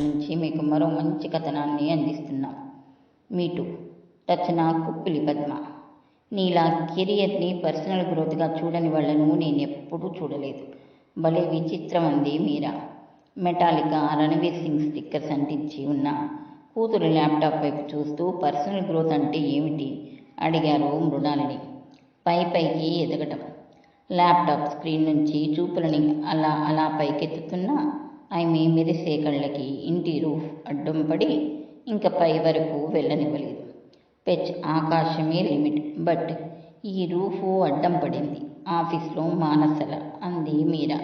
నుంచి మీకు మరో మంచి కథనాన్ని అందిస్తున్నాం. మీటు రచన కుప్పిలి పద్మ. నీలా కెరియర్ని పర్సనల్ గ్రోత్గా చూడని వాళ్ళను నేను ఎప్పుడూ చూడలేదు. భలే విచిత్రం అంది మీరా. మెటాలికా రణవీర్ సింగ్ స్టిక్కర్స్ అంటించి ఉన్న కూతురు ల్యాప్టాప్ వైపు చూస్తూ పర్సనల్ గ్రోత్ అంటే ఏమిటి? అడిగారు మృణాలిని. పై పైకి ఎదగటం. ల్యాప్టాప్ స్క్రీన్ నుంచి చూపులని అలా అలా పైకెత్తుతున్నా ఆమె మెరిసే కళ్ళకి ఇంటి రూఫ్ అడ్డం పడి ఇంక పై వరకు వెళ్ళనివ్వలేదు. పెచ్ ఆకాశమే లిమిట్. బట్ ఈ రూఫు అడ్డం పడింది. ఆఫీస్లో మానసల అంది మీరా.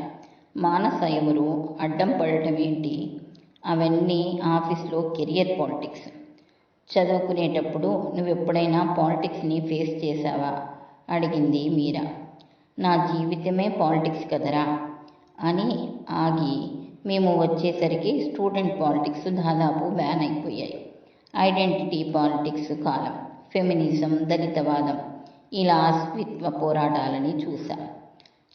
మానస ఎవరు? అడ్డం పడటం ఏంటి? అవన్నీ ఆఫీస్లో కెరియర్ పాలిటిక్స్. చదువుకునేటప్పుడు నువ్వు ఎప్పుడైనా పాలిటిక్స్ని ఫేస్ చేశావా? అడిగింది మీరా. నా జీవితమే పాలిటిక్స్ కదరా? అని ఆగి మేము వచ్చేసరికి స్టూడెంట్ పాలిటిక్స్ దాదాపు బ్యాన్ అయిపోయాయి. ఐడెంటిటీ పాలిటిక్స్ కాలం ఫెమినిజం దళితవాదం ఇలా అస్తిత్వ పోరాటాలని చూసా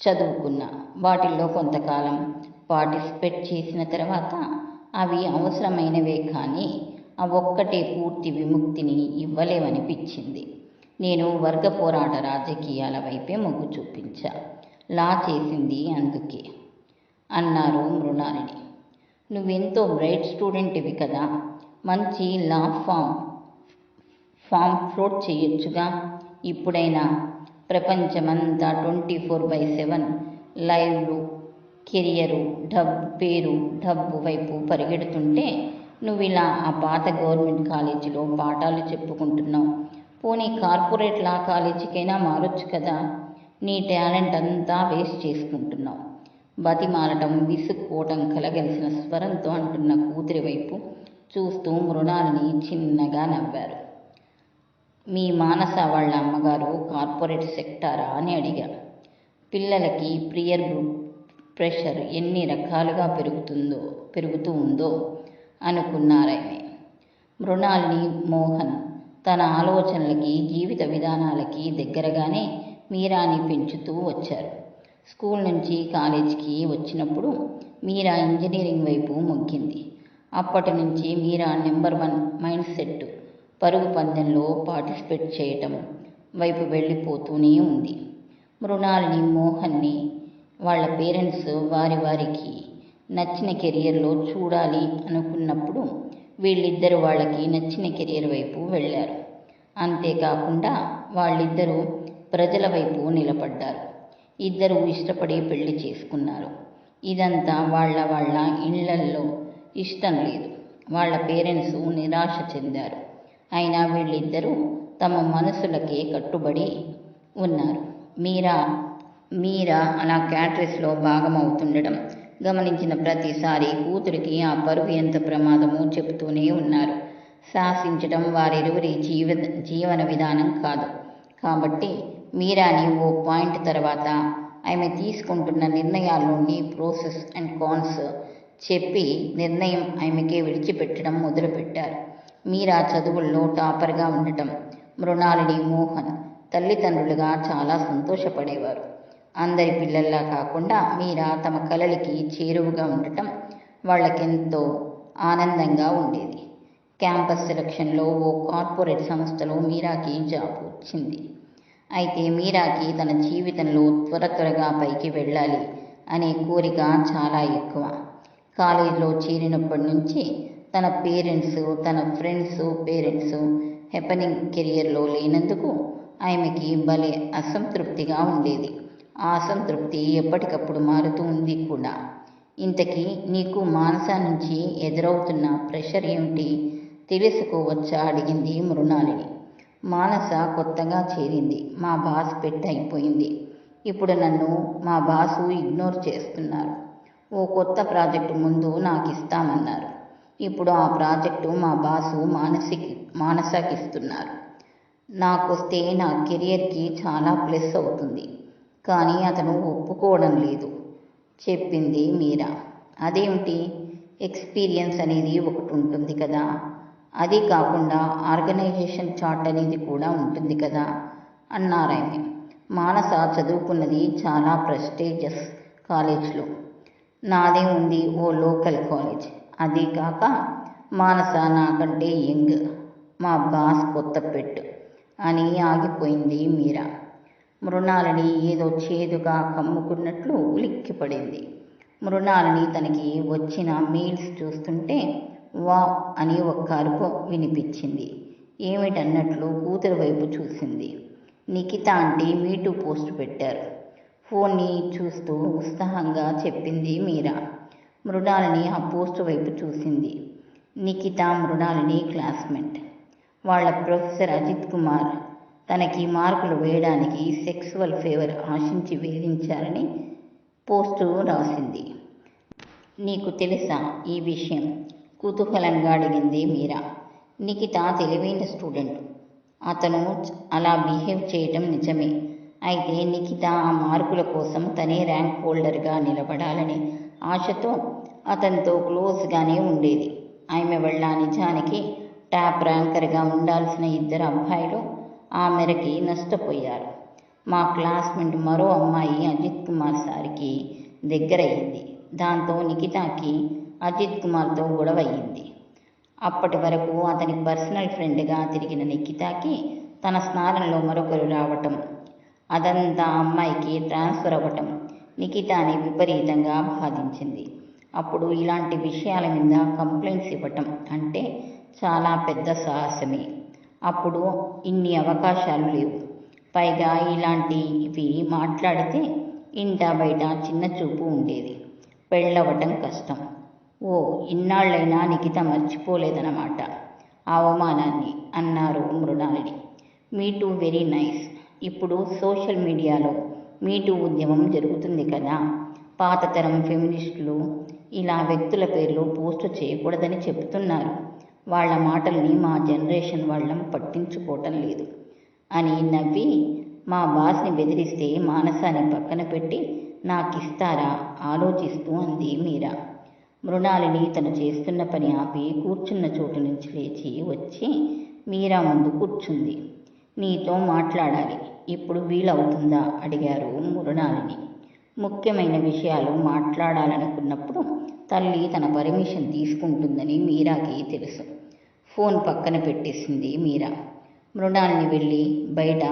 చదువుకున్నా వాటిల్లో కొంతకాలం పార్టిసిపేట్ చేసిన తర్వాత అవి అవసరమైనవే కానీ ఆ ఒక్కటే పూర్తి విముక్తిని ఇవ్వలేవనిపించింది. నేను వర్గ పోరాట రాజకీయాల వైపే మొగ్గు చూపించా. లా చేసింది అందుకే. అన్నారు మృణాలిని. నువ్వెంతో బ్రైట్ స్టూడెంట్వి కదా. మంచి లా ఫామ్ ఫామ్ ఫ్లోట్ చేయొచ్చుగా. ఇప్పుడైనా ప్రపంచమంతా ట్వంటీ ఫోర్ బై సెవెన్ లైవ్లు కెరియరు డబ్బు పేరు డబ్బు వైపు పరిగెడుతుంటే నువ్వు ఇలా ఆ పాత గవర్నమెంట్ కాలేజీలో పాఠాలు చెప్పుకుంటున్నావు. పోనీ కార్పొరేట్ లా కాలేజీకైనా మారొచ్చు కదా. నీ టాలెంట్ అంతా వేస్ట్ చేసుకుంటున్నావు. బతిమాలటం విసుక్కోవటం కలగలిసిన స్వరంతో అంటున్న కూతురి వైపు చూస్తూ మృణాలిని చిన్నగా నవ్వారు. మీ మానస వాళ్ళ అమ్మగారు కార్పొరేట్ సెక్టారా అని అడిగారు పిల్లలకి ప్రియర్ గ్రూప్ ప్రెషర్ ఎన్ని రకాలుగా పెరుగుతుందో పెరుగుతూ ఉందో అనుకున్నారామె మృణాలిని మోహన్ తన ఆలోచనలకి జీవిత విధానాలకి దగ్గరగానే మీరాని పెంచుతూ వచ్చారు. స్కూల్ నుంచి కాలేజీకి వచ్చినప్పుడు మీరా ఇంజనీరింగ్ వైపు మొగ్గింది అప్పటి నుంచి Meera number one mind set పరుగు పందెంలో పార్టిసిపేట్ చేయటం వైపు వెళ్ళిపోతూనే ఉంది. మృణాలిని మోహన్ని వాళ్ళ పేరెంట్స్ వారి వారికి నచ్చిన కెరియర్లో చూడాలి అనుకున్నప్పుడు వీళ్ళిద్దరు వాళ్ళకి నచ్చిన కెరియర్ వైపు వెళ్ళారు. అంతేకాకుండా వాళ్ళిద్దరూ ప్రజల వైపు నిలబడ్డారు. ఇద్దరు ఇష్టపడి పెళ్ళి చేసుకున్నారు. ఇదంతా వాళ్ళ వాళ్ళ ఇళ్ళల్లో ఇష్టం లేదు. వాళ్ళ పేరెంట్స్ నిరాశ చెందారు. అయినా వీళ్ళిద్దరూ తమ మనసులకే కట్టుబడి ఉన్నారు. మీరా మీరా అలా క్యాట్రెస్లో భాగమవుతుండడం గమనించిన ప్రతిసారి కూతురికి ఆ పరువు ఎంత ప్రమాదమో చెబుతూనే ఉన్నారు. శాసించడం వారిరువురి జీవ జీవన విధానం కాదు. కాబట్టి మీరాని ఓ పాయింట్ తర్వాత ఆమె తీసుకుంటున్న నిర్ణయాల్లోని ప్రోసెస్ అండ్ కాన్స్ చెప్పి నిర్ణయం ఆమెకే విడిచిపెట్టడం మొదలుపెట్టారు. మీరా చదువుల్లో టాపర్గా ఉండటం మృణాలిని మోహన్ తల్లిదండ్రులుగా చాలా సంతోషపడేవారు. అందరి పిల్లల్లా కాకుండా మీరా తమ కలలకి చేరువుగా ఉండటం వాళ్ళకెంతో ఆనందంగా ఉండేది. క్యాంపస్ సెలక్షన్లో ఓ కార్పొరేట్ సంస్థలో మీరాకి జాబ్ వచ్చింది. అయితే మీరాకి తన జీవితంలో త్వర త్వరగా పైకి వెళ్ళాలి అనే కోరిక చాలా ఎక్కువ. కాలేజీలో చేరినప్పటి నుంచి తన పేరెంట్స్ తన ఫ్రెండ్స్ పేరెంట్స్ హెపనింగ్ కెరియర్లో లేనందుకు ఆమెకి భలే అసంతృప్తిగా ఉండేది. ఆ అసంతృప్తి ఎప్పటికప్పుడు మారుతూ ఉంది కూడా. ఇంతకీ నీకు మానస నుంచి ఎదురవుతున్న ప్రెషర్ ఏమిటి? తెలుసుకోవచ్చా? అడిగింది మృణాలిని. మానస కొత్తగా చేరింది. మా బాస్ పెట్ అయిపోయింది. ఇప్పుడు నన్ను మా బాసు ఇగ్నోర్ చేస్తున్నారు. ఓ కొత్త ప్రాజెక్టు ముందు నాకు ఇస్తామన్నారు ఇప్పుడు ఆ ప్రాజెక్టు మా బాసు మానసికి మానసకిస్తున్నారు. నాకొస్తే నా కెరియర్కి చాలా ప్లస్ అవుతుంది. కానీ అతను ఒప్పుకోవడం లేదు. చెప్పింది మీరా. అదేమిటి? ఎక్స్పీరియన్స్ అనేది ఒకటి ఉంటుంది కదా. అది కాకుండా ఆర్గనైజేషన్ చార్ట్ అనేది కూడా ఉంటుంది కదా అన్నారామె మానస చదువుకున్నది చాలా ప్రెస్టేజియస్ కాలేజ్లో. నాదే ఉంది ఓ లోకల్ కాలేజ్. అదీ కాక మానస నాకంటే యంగ్ మా బాస్ కొత్త పెట్టు అని ఆగిపోయింది మీరా. మృణాలని ఏదో చేదుగా కమ్ముకున్నట్లు ఉలిక్కిపడింది. మృణాలని తనకి వచ్చిన మెయిల్స్ చూస్తుంటే వావ్ అని ఒక్క అరుపు వినిపించింది. ఏమిటన్నట్లు కూతురు వైపు చూసింది. నిఖిత ఆంటీ మీటూ పోస్ట్ పెట్టారు. ఫోన్ని చూస్తూ ఉత్సాహంగా చెప్పింది మీరా. మృణాలని ఆ పోస్ట్ వైపు చూసింది. నిఖిత మృణాలని క్లాస్మేట్. వాళ్ళ ప్రొఫెసర్ అజిత్ కుమార్. తనకి మార్కులు వేయడానికి సెక్సువల్ ఫేవర్ ఆశించి వేధించారని పోస్టు రాసింది. నీకు తెలుసా ఈ విషయం? కుతూహలంగా అడిగింది మీరా. నిఖిత తెలివైన స్టూడెంట్. అతను అలా బిహేవ్ చేయటం నిజమే. అయితే నిఖిత ఆ మార్కుల కోసం తనే ర్యాంక్ హోల్డర్గా నిలబడాలనే ఆశతో అతనితో క్లోజ్గానే ఉండేది. ఆమె వల్ల నిజానికి టాప్ ర్యాంకర్గా ఉండాల్సిన ఇద్దరు అబ్బాయిలు ఆ మేరకి నష్టపోయారు. మా క్లాస్మేట్ మరో అమ్మాయి అజిత్ కుమార్ సార్కి దగ్గరయ్యింది. దాంతో నిఖితాకి అజిత్ కుమార్తో గొడవ అయ్యింది. అప్పటి వరకు అతని పర్సనల్ ఫ్రెండ్గా తిరిగిన నిఖితాకి తన స్నానంలో మరొకరు రావటం అదంతా అమ్మాయికి ట్రాన్స్ఫర్ అవ్వటం నిఖితాని విపరీతంగా బాధించింది. అప్పుడు ఇలాంటి విషయాల మీద కంప్లైంట్స్ ఇవ్వటం అంటే చాలా పెద్ద సాహసమే. అప్పుడు ఇన్ని అవకాశాలు లేవు. పైగా ఇలాంటివి మాట్లాడితే ఇంటా బయట చిన్న చూపు ఉండేది. పెళ్ళవటం కష్టం. ఓ ఇన్నాళ్ళైనా నిఖిత మర్చిపోలేదన్నమాట. ఆ అవమానాన్ని అన్నారు Mrinalini. Me too very nice. ఇప్పుడు సోషల్ మీడియాలో మీ టూ ఉద్యమం జరుగుతుంది కదా. పాతతరం ఫెమినిస్టులు ఇలా వ్యక్తుల పేర్లు పోస్టు చేయకూడదని చెప్తున్నారు. వాళ్ళ మాటల్ని మా జనరేషన్ వాళ్ళం పట్టించుకోవటం లేదు అని నవ్వి మా బాస్ని బెదిరిస్తే మానసాన్ని పక్కన పెట్టి నాకిస్తారా? ఆలోచిస్తూ అంది మీరా. మృణాలిని తను చేస్తున్న పని ఆపి కూర్చున్న చోటు నుంచి లేచి వచ్చి మీరా ముందు కూర్చుంది. నీతో మాట్లాడాలి. ఇప్పుడు వీలవుతుందా? అడిగారు మృణాలిని. ముఖ్యమైన విషయాలు మాట్లాడాలనుకున్నప్పుడు తల్లి తన పర్మిషన్ తీసుకుంటుందని మీరాకి తెలుసు. ఫోన్ పక్కన పెట్టేసింది మీరా. మృణాలిని వెళ్ళి బయట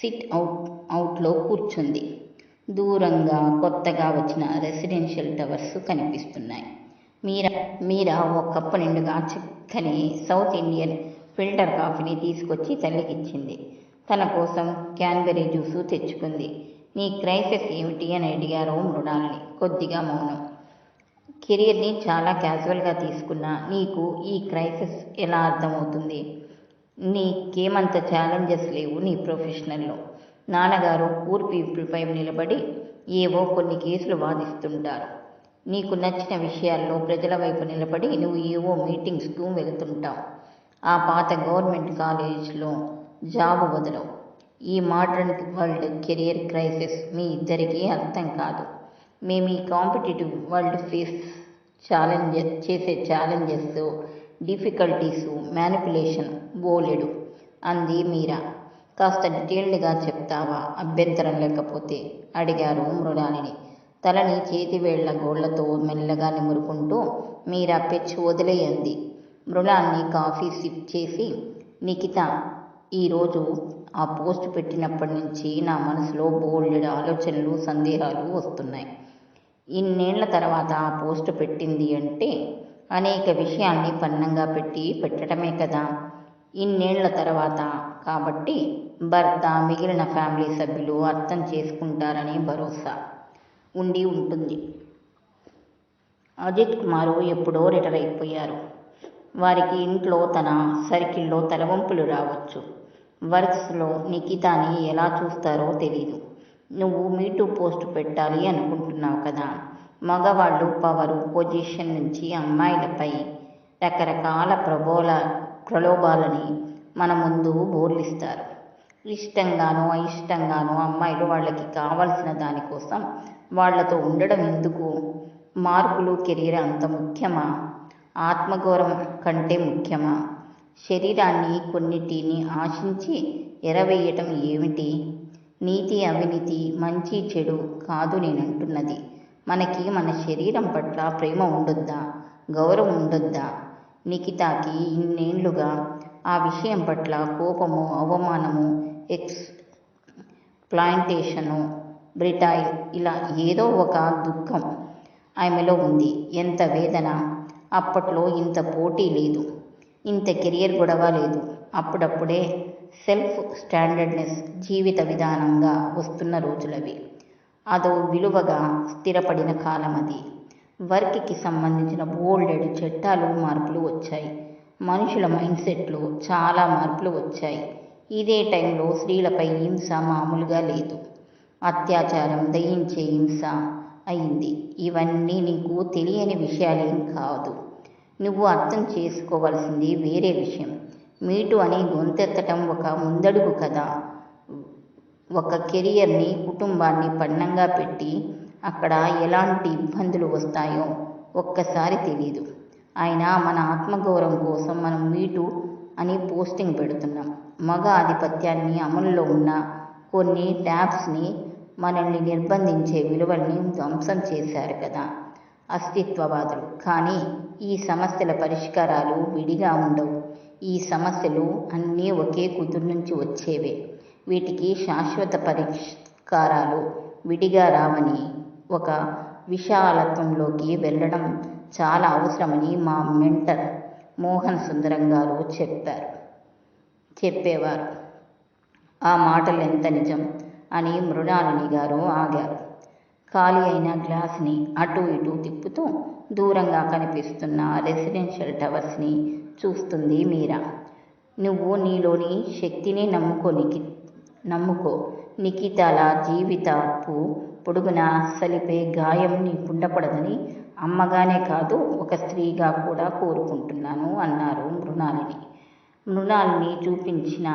సిట్ అవుట్ అవుట్లో కూర్చుంది. దూరంగా కొత్తగా వచ్చిన రెసిడెన్షియల్ టవర్స్ కనిపిస్తున్నాయి. మీరా మీరా ఓ కప్పు నిండుగా చక్కని సౌత్ ఇండియన్ ఫిల్టర్ కాఫీని తీసుకొచ్చి తల్లికిచ్చింది తన కోసం క్యాన్బెరీ జ్యూసు తెచ్చుకుంది. నీ క్రైసిస్ ఏమిటి అని అడిగారు మృణాలని కొద్దిగా మౌనం. కెరియర్ని చాలా క్యాజువల్గా తీసుకున్నా నీకు ఈ క్రైసిస్ ఎలా అర్థమవుతుంది? నీకేమంత ఛాలెంజెస్ లేవు నీ ప్రొఫెషనల్లో. నాన్నగారు పూర్ పీపుల్పై నిలబడి ఏవో కొన్ని కేసులు వాదిస్తుంటారు. నీకు నచ్చిన విషయాల్లో ప్రజల వైపు నిలబడి నువ్వు ఏవో మీటింగ్స్కు వెళుతుంటావు. ఆ పాత గవర్నమెంట్ కాలేజ్లో జాబ్ వదలవు. ఈ మోడర్న్ వరల్డ్ కెరియర్ క్రైసిస్ మీ ఇద్దరికీ అర్థం కాదు. మేము ఈ కాంపిటేటివ్ వరల్డ్ ఫేస్ ఛాలెంజెస్ చేసే ఛాలెంజెస్ డిఫికల్టీసు మ్యానిపులేషన్ బోలెడు. అంది మీరా. కాస్త డీటెయిల్డ్గా చెప్తావా అభ్యంతరం లేకపోతే? అడిగారు మృణాలిని తలని చేతివేళ్ళ గోళ్ళతో మెల్లగా నిమురుకుంటూ మీరా పెచ్చు వదిలేయంది మృణాల్ని కాఫీ సిప్ చేసి నిఖిత ఈరోజు ఆ పోస్ట్ పెట్టినప్పటి నుంచి నా మనసులో బోల్డెడ్ ఆలోచనలు సందేహాలు వస్తున్నాయి. ఇన్నేళ్ళ తర్వాత ఆ పోస్ట్ పెట్టింది అంటే అనేక విషయాల్ని పన్నంగా పెట్టి పెట్టడమే కదా. ఇన్నేళ్ళ తర్వాత కాబట్టి భర్త మిగిలిన ఫ్యామిలీ సభ్యులు అర్థం చేసుకుంటారని భరోసా ఉండి ఉంటుంది. అజిత్ కుమారు ఎప్పుడో రిటర్ అయిపోయారు. వారికి ఇంట్లో తన సర్కిల్లో తలవంపులు రావచ్చు. వర్క్స్లో నిఖితాని ఎలా చూస్తారో తెలీదు. నువ్వు మీటూ పోస్ట్ పెట్టాలి అనుకుంటున్నావు కదా? మగవాళ్ళు పవరు పొజిషన్ నుంచి అమ్మాయిలపై రకరకాల ప్రబోల ప్రలోభాలని మన ముందు బోర్లిస్తారు. ఇష్టంగానో అయిష్టంగానో అమ్మాయిలు వాళ్ళకి కావలసిన దానికోసం వాళ్ళతో ఉండడం ఎందుకు? మార్కులు కెరీర్ అంత ముఖ్యమా? ఆత్మగౌరవం కంటే ముఖ్యమా? శరీరాన్ని కొన్నిటిని ఆశించి ఎరవేయటం ఏమిటి? నీతి అవినీతి మంచి చెడు కాదు నేనంటున్నది. మనకి మన శరీరం పట్ల ప్రేమ ఉండొద్దా? గౌరవం ఉండొద్దా? నిఖితాకి ఇన్నేళ్ళుగా ఆ విషయం పట్ల కోపము అవమానము ఎక్స్ ప్లాంటేషను బ్రిటాయిల్ ఇలా ఏదో ఒక దుఃఖం ఆమెలో ఉంది. ఎంత వేదన? అప్పట్లో ఇంత పోటీ లేదు. ఇంత కెరియర్ గొడవ లేదు. అప్పుడప్పుడే సెల్ఫ్ స్టాండర్డ్నెస్ జీవిత విధానంగా వస్తున్న రోజులవి. అదో విలువగా స్థిరపడిన కాలం అది వర్క్కి సంబంధించిన బోల్డెడ్ చట్టాలు మార్పులు వచ్చాయి. మనుషుల మైండ్ సెట్లో చాలా మార్పులు వచ్చాయి. ఇదే టైంలో స్త్రీలపై హింస మామూలుగా లేదు. అత్యాచారం దయించే హింస అయింది. ఇవన్నీ నీకు తెలియని విషయాలేం కాదు. నువ్వు అర్థం చేసుకోవలసింది వేరే విషయం. మీటు అని గొంతెత్తటం ఒక ముందడుగు కదా. ఒక కెరియర్ని కుటుంబాన్ని పన్నంగా పెట్టి అక్కడ ఎలాంటి ఇబ్బందులు వస్తాయో ఒక్కసారి తెలీదు. అయినా మన ఆత్మగౌరవం కోసం మనం మీటు అని పోస్టింగ్ పెడుతున్నాం. మగ ఆధిపత్యాన్ని అమలులో ఉన్న కొన్ని ట్యాబ్స్ని మనల్ని నిర్బంధించే విలువల్ని ధ్వంసం చేశారు కదా. అస్తిత్వవాదులు. కానీ ఈ సమస్యల పరిష్కారాలు విడిగా ఉండవు. ఈ సమస్యలు అన్నీ ఒకే కుదురు నుంచి వచ్చేవే. వీటికి శాశ్వత పరిష్కారాలు విడిగా రావని ఒక విశాలత్వంలోకి వెళ్ళడం చాలా అవసరమని మా మెంటర్ మోహన్ సుందరం గారు చెప్పారు. చెప్పేవారు. ఆ మాటలు ఎంత నిజం? అని మృణాలిని గారు ఆగారు. ఖాళీ అయిన గ్లాస్ని అటు ఇటు తిప్పుతూ దూరంగా కనిపిస్తున్న రెసిడెన్షియల్ టవర్స్ని చూస్తుంది మీరా. నువ్వు నీలోని శక్తిని నమ్ముకో నికి నమ్ముకో. నిఖితాల జీవితపు పొడుగున సలిపే గాయం నీ కుండపడదని అమ్మగానే కాదు ఒక స్త్రీగా కూడా కోరుకుంటున్నాను అన్నారు మృణాలిని. మృణాల్ని చూపించిన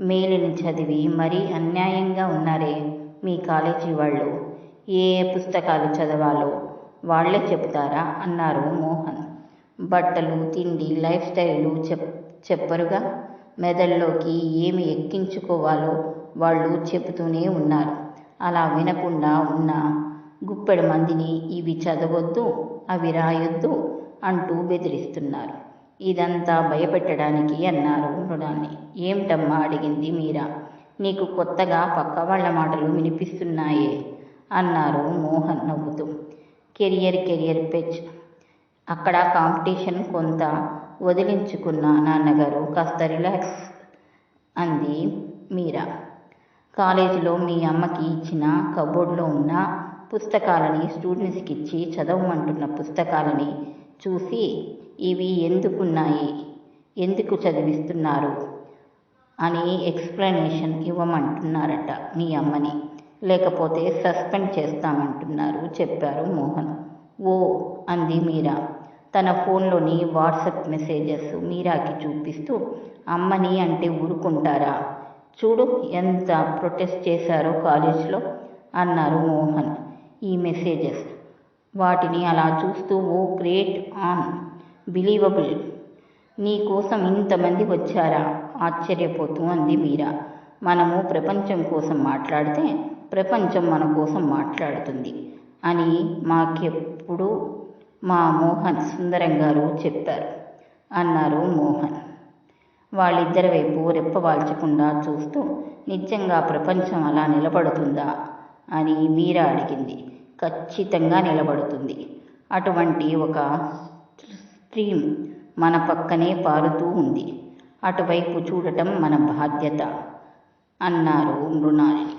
మేలుని చదివి మరీ అన్యాయంగా ఉన్నారే మీ కాలేజీ వాళ్ళు. ఏ ఏ పుస్తకాలు చదవాలో వాళ్ళే చెబుతారా? అన్నారు మోహన్. బట్టలు తిండి లైఫ్ స్టైలు చెప్ చెప్పరుగా? మెదడులోకి ఏమి ఎక్కించుకోవాలో వాళ్ళు చెబుతూనే ఉన్నారు. అలా వినకుండా ఉన్న గుప్పెడు మందిని ఇవి చదవద్దు అవి రాయొద్దు అంటూ బెదిరిస్తున్నారు. ఇదంతా భయపెట్టడానికి అన్నారు ఉండడాన్ని ఏమిటమ్మా అడిగింది మీరా? నీకు కొత్తగా పక్క వాళ్ళ మాటలు వినిపిస్తున్నాయే అన్నారు మోహన్ నవ్వుతూ. కెరియర్ కెరియర్ పెచ్. అక్కడ కాంపిటీషన్ కొంత వదిలించుకున్న నాన్నగారు కాస్త రిలాక్స్ అంది మీరా. కాలేజీలో మీ అమ్మకి ఇచ్చిన కబోర్డ్లో ఉన్న పుస్తకాలని స్టూడెంట్స్కి ఇచ్చి చదవమంటున్న పుస్తకాలని చూసి ఇవి ఎందుకున్నాయి? ఎందుకు చదివిస్తున్నారు? అని ఎక్స్ప్లెనేషన్ ఇవ్వమంటున్నారట మీ అమ్మని. లేకపోతే సస్పెండ్ చేస్తామంటున్నారు చెప్పారు మోహన్. ఓ అంది మీరా. తన ఫోన్లోని వాట్సాప్ మెసేజెస్ మీరాకి చూపిస్తూ అమ్మని అంటే ఊరుకుంటారా? చూడు ఎంత ప్రొటెస్ట్ చేశారో కాలేజ్లో అన్నారు మోహన్. ఈ మెసేజెస్ వాటిని అలా చూస్తూ ఓ గ్రేట్ ఆన్ బిలీవబుల్! నీ కోసం ఇంతమంది వచ్చారా? ఆశ్చర్యపోతూ అంది మీరా. మనము ప్రపంచం కోసం మాట్లాడితే ప్రపంచం మన కోసం మాట్లాడుతుంది అని మాకెప్పుడు మా మోహన్ సుందరం గారు చెప్పారు. అన్నారు మోహన్. వాళ్ళిద్దరి వైపు రెప్పవాల్చకుండా చూస్తూ నిజంగా ప్రపంచం అలా నిలబడుతుందా? అని మీరా అడిగింది. ఖచ్చితంగా నిలబడుతుంది. అటువంటి ఒక స్ట్రీమ్ మన పక్కనే పారుతూ ఉంది. అటువైపు చూడటం మన బాధ్యత అన్నారు మృణాలిని.